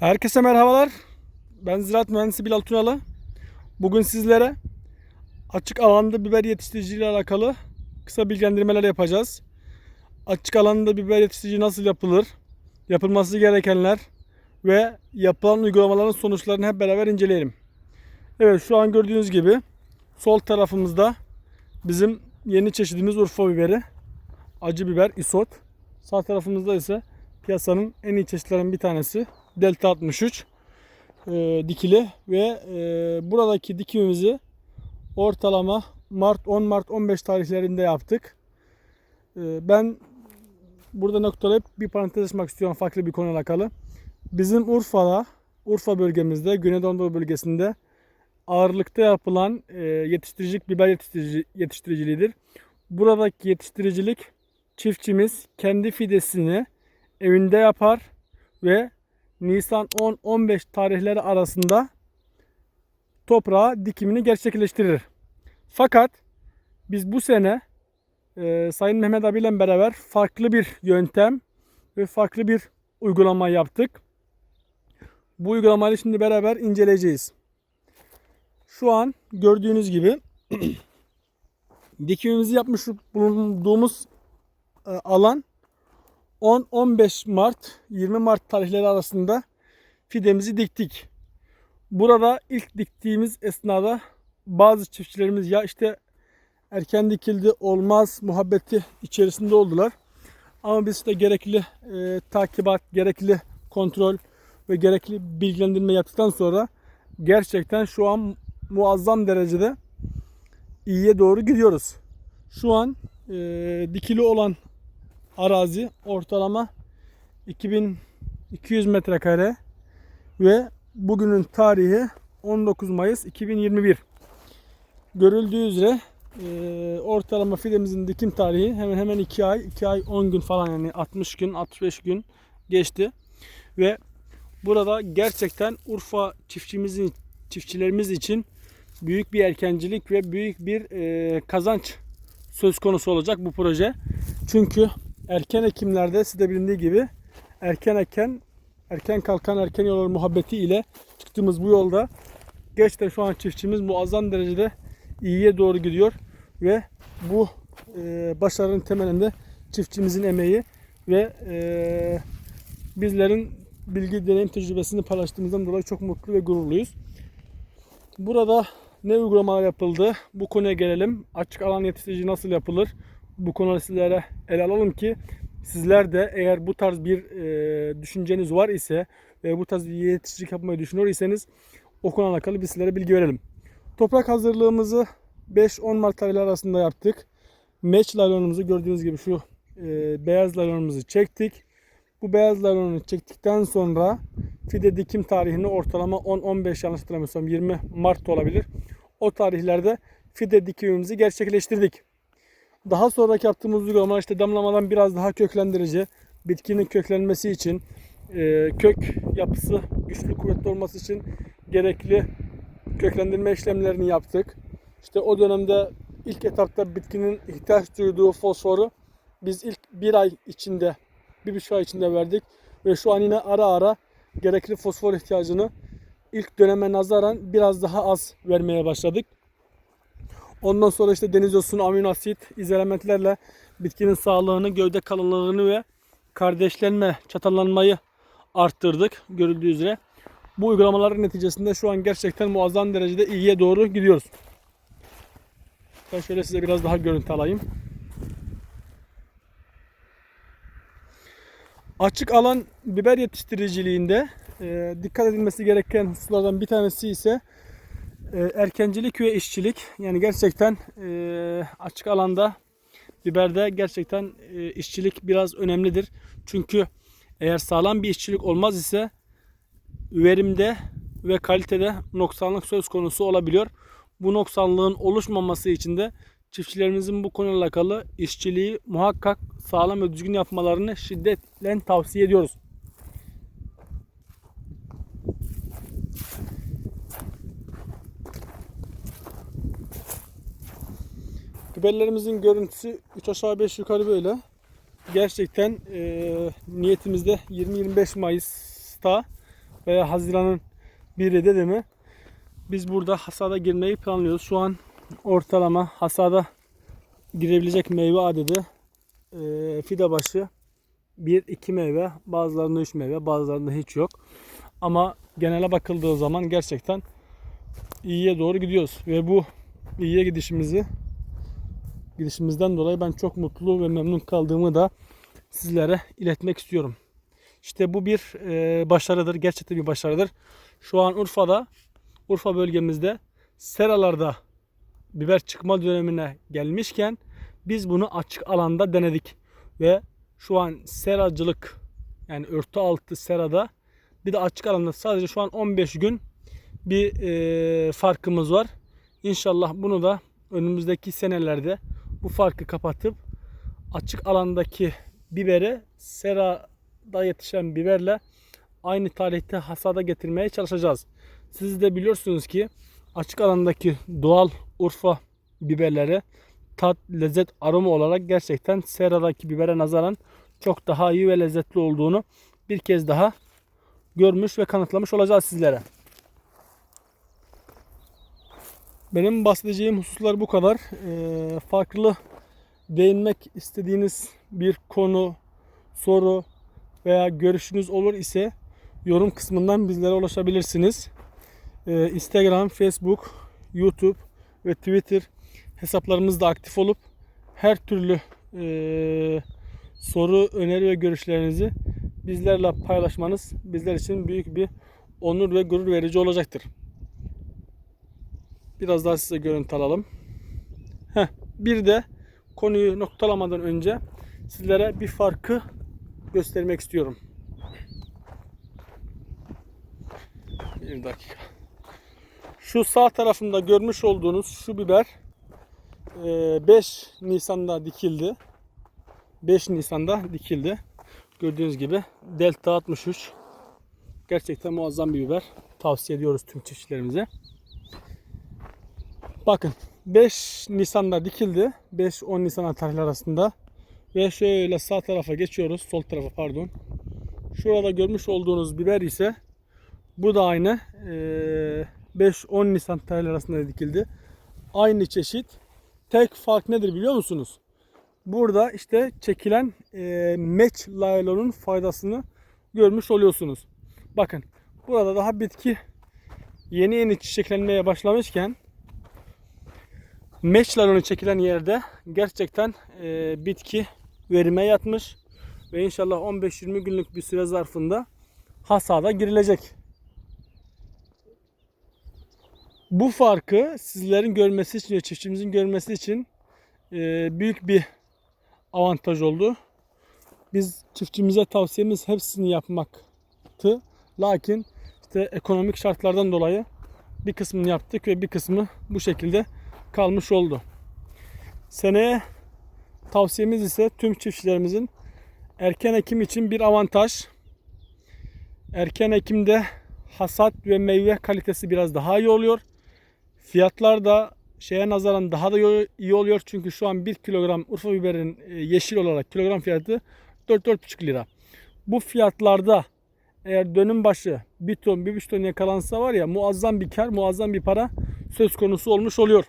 Herkese merhabalar. Ben Ziraat Mühendisi Bilal Tunalı. Bugün sizlere açık alanda biber yetiştiriciliği ile alakalı kısa bilgilendirmeler yapacağız. Açık alanda biber yetiştirici nasıl yapılır? Yapılması gerekenler ve yapılan uygulamaların sonuçlarını hep beraber inceleyelim. Evet şu an gördüğünüz gibi sol tarafımızda bizim yeni çeşidimiz Urfa biberi. Acı biber, isot. Sağ tarafımızda ise piyasanın en iyi çeşitlerinden bir tanesi Delta 63 e, dikili ve e, buradaki dikimimizi ortalama Mart 10 Mart 15 tarihlerinde yaptık. E, ben burada noktalayıp bir parantez açmak istiyorum farklı bir konuyla alakalı. Bizim Urfa'da, Urfa bölgemizde, Güneydoğu bölgesinde ağırlıkta yapılan e, yetiştiricilik biber yetiştirici, yetiştiriciliğidir. Buradaki yetiştiricilik çiftçimiz kendi fidesini evinde yapar ve Nisan 10-15 tarihleri arasında toprağa dikimini gerçekleştirir. Fakat biz bu sene e, Sayın Mehmet abiyle beraber farklı bir yöntem ve farklı bir uygulama yaptık. Bu uygulamayı şimdi beraber inceleyeceğiz. Şu an gördüğünüz gibi dikimimizi yapmış bulunduğumuz e, alan 10-15 Mart 20 Mart tarihleri arasında fidemizi diktik. Burada ilk diktiğimiz esnada bazı çiftçilerimiz ya işte erken dikildi olmaz muhabbeti içerisinde oldular. Ama biz işte gerekli e, takibat, gerekli kontrol ve gerekli bilgilendirme yaptıktan sonra gerçekten şu an muazzam derecede iyiye doğru gidiyoruz. Şu an e, dikili olan arazi ortalama 2200 metrekare ve bugünün tarihi 19 Mayıs 2021. Görüldüğü üzere e, ortalama fidemizin dikim tarihi hemen hemen 2 ay, 2 ay 10 gün falan yani 60 gün, 65 gün geçti. Ve burada gerçekten Urfa çiftçimizin çiftçilerimiz için büyük bir erkencilik ve büyük bir e, kazanç söz konusu olacak bu proje. Çünkü erken ekimlerde size bilindiği gibi erken eken erken kalkan erken yollar muhabbeti ile çıktığımız bu yolda gerçekten şu an çiftçimiz muazzam derecede iyiye doğru gidiyor ve bu e, başarının temelinde çiftçimizin emeği ve e, bizlerin bilgi deneyim tecrübesini paylaştığımızdan dolayı çok mutlu ve gururluyuz. Burada ne uygulamalar yapıldı? Bu konuya gelelim. Açık alan yetiştirici nasıl yapılır? Bu konuları sizlere ele alalım ki sizler de eğer bu tarz bir e, düşünceniz var ise ve bu tarz bir yetiştirici yapmayı düşünüyor iseniz o konuyla alakalı biz sizlere bilgi verelim. Toprak hazırlığımızı 5-10 Mart tarihleri arasında yaptık. Meç laylonumuzu gördüğünüz gibi şu e, beyaz laylonumuzu çektik. Bu beyaz laylonu çektikten sonra fide dikim tarihini ortalama 10-15 yanlış hatırlamıyorsam 20 Mart olabilir. O tarihlerde fide dikimimizi gerçekleştirdik. Daha sonraki yaptığımız uygulama işte damlamadan biraz daha köklendirici, bitkinin köklenmesi için, e, kök yapısı güçlü kuvvetli olması için gerekli köklendirme işlemlerini yaptık. İşte o dönemde ilk etapta bitkinin ihtiyaç duyduğu fosforu biz ilk bir ay içinde, bir buçuk ay içinde verdik. Ve şu an yine ara ara gerekli fosfor ihtiyacını ilk döneme nazaran biraz daha az vermeye başladık. Ondan sonra işte deniz yosunu, amino asit, izelementlerle bitkinin sağlığını, gövde kalınlığını ve kardeşlenme, çatallanmayı arttırdık görüldüğü üzere. Bu uygulamaların neticesinde şu an gerçekten muazzam derecede iyiye doğru gidiyoruz. Ben şöyle size biraz daha görüntü alayım. Açık alan biber yetiştiriciliğinde e, dikkat edilmesi gereken hususlardan bir tanesi ise erkencilik ve işçilik. Yani gerçekten e, açık alanda biberde gerçekten e, işçilik biraz önemlidir. Çünkü eğer sağlam bir işçilik olmaz ise verimde ve kalitede noksanlık söz konusu olabiliyor. Bu noksanlığın oluşmaması için de çiftçilerimizin bu konuyla alakalı işçiliği muhakkak sağlam ve düzgün yapmalarını şiddetle tavsiye ediyoruz. Biberlerimizin görüntüsü 3 aşağı 5 yukarı böyle. Gerçekten e, niyetimizde 20-25 Mayıs'ta veya Haziran'ın biri dedi mi biz burada hasada girmeyi planlıyoruz. Şu an ortalama hasada girebilecek meyve adedi e, fide başı 1-2 meyve, bazılarında 3 meyve, bazılarında hiç yok. Ama genele bakıldığı zaman gerçekten iyiye doğru gidiyoruz ve bu iyiye gidişimizi gidişimizden dolayı ben çok mutlu ve memnun kaldığımı da sizlere iletmek istiyorum. İşte bu bir e, başarıdır. Gerçekten bir başarıdır. Şu an Urfa'da, Urfa bölgemizde seralarda biber çıkma dönemine gelmişken biz bunu açık alanda denedik. Ve şu an seracılık yani örtü altı serada bir de açık alanda sadece şu an 15 gün bir e, farkımız var. İnşallah bunu da önümüzdeki senelerde bu farkı kapatıp açık alandaki biberi serada yetişen biberle aynı tarihte hasada getirmeye çalışacağız. Siz de biliyorsunuz ki açık alandaki doğal Urfa biberleri tat, lezzet, aroma olarak gerçekten seradaki bibere nazaran çok daha iyi ve lezzetli olduğunu bir kez daha görmüş ve kanıtlamış olacağız sizlere. Benim bahsedeceğim hususlar bu kadar. Ee, farklı değinmek istediğiniz bir konu, soru veya görüşünüz olur ise yorum kısmından bizlere ulaşabilirsiniz. Ee, Instagram, Facebook, YouTube ve Twitter hesaplarımız da aktif olup her türlü e, soru, öneri ve görüşlerinizi bizlerle paylaşmanız bizler için büyük bir onur ve gurur verici olacaktır. Biraz daha size görüntü alalım. Heh, bir de konuyu noktalamadan önce sizlere bir farkı göstermek istiyorum. Bir dakika. Şu sağ tarafında görmüş olduğunuz şu biber 5 Nisan'da dikildi. 5 Nisan'da dikildi. Gördüğünüz gibi Delta 63. Gerçekten muazzam bir biber. Tavsiye ediyoruz tüm çiftçilerimize. Bakın 5 Nisan'da dikildi. 5-10 Nisan tarihler arasında. Ve şöyle sağ tarafa geçiyoruz. Sol tarafa pardon. Şurada görmüş olduğunuz biber ise bu da aynı. 5-10 Nisan tarihler arasında dikildi. Aynı çeşit. Tek fark nedir biliyor musunuz? Burada işte çekilen e, meç laylonun faydasını görmüş oluyorsunuz. Bakın burada daha bitki yeni yeni çiçeklenmeye başlamışken meç laylonu çekilen yerde gerçekten e, bitki verime yatmış ve inşallah 15-20 günlük bir süre zarfında hasada girilecek. Bu farkı sizlerin görmesi için, çiftçimizin görmesi için e, büyük bir avantaj oldu. Biz çiftçimize tavsiyemiz hepsini yapmaktı. Lakin işte ekonomik şartlardan dolayı bir kısmını yaptık ve bir kısmı bu şekilde kalmış oldu. Seneye tavsiyemiz ise tüm çiftçilerimizin erken ekim için bir avantaj. Erken ekimde hasat ve meyve kalitesi biraz daha iyi oluyor. Fiyatlar da şeye nazaran daha da iyi oluyor. Çünkü şu an 1 kilogram Urfa biberin e, yeşil olarak kilogram fiyatı 4-4,5 lira. Bu fiyatlarda eğer dönüm başı 1 ton 1,5 ton yakalansa var ya muazzam bir kar, muazzam bir para söz konusu olmuş oluyor.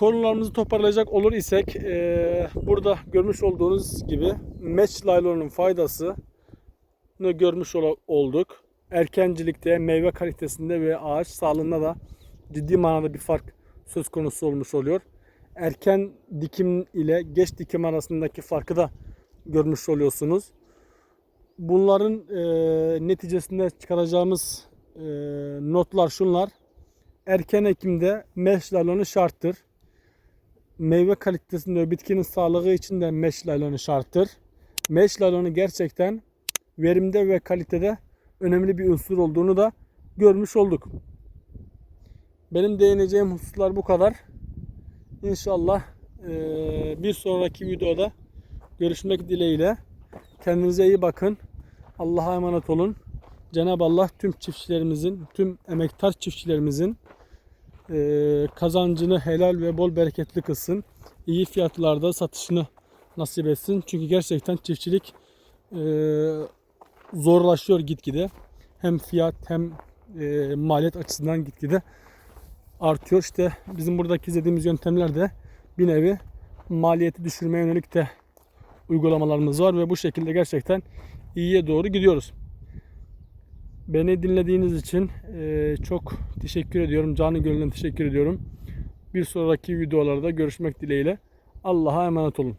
Konularımızı toparlayacak olur isek e, burada görmüş olduğunuz gibi mesh laylonun faydasını görmüş olduk. Erkencilikte, meyve kalitesinde ve ağaç sağlığında da ciddi manada bir fark söz konusu olmuş oluyor. Erken dikim ile geç dikim arasındaki farkı da görmüş oluyorsunuz. Bunların e, neticesinde çıkaracağımız e, notlar şunlar. Erken ekimde mesh laylonu şarttır. Meyve kalitesinde ve bitkinin sağlığı için de mesh şarttır. Mesh gerçekten verimde ve kalitede önemli bir unsur olduğunu da görmüş olduk. Benim değineceğim hususlar bu kadar. İnşallah bir sonraki videoda görüşmek dileğiyle. Kendinize iyi bakın. Allah'a emanet olun. Cenab-ı Allah tüm çiftçilerimizin, tüm emektar çiftçilerimizin kazancını helal ve bol bereketli kılsın. İyi fiyatlarda satışını nasip etsin. Çünkü gerçekten çiftçilik zorlaşıyor gitgide. hem fiyat hem e, maliyet açısından gitgide artıyor. İşte bizim buradaki izlediğimiz yöntemler de bir nevi maliyeti düşürmeye yönelik de uygulamalarımız var ve bu şekilde gerçekten iyiye doğru gidiyoruz. Beni dinlediğiniz için e, çok teşekkür ediyorum. Canı gönülden teşekkür ediyorum. Bir sonraki videolarda görüşmek dileğiyle. Allah'a emanet olun.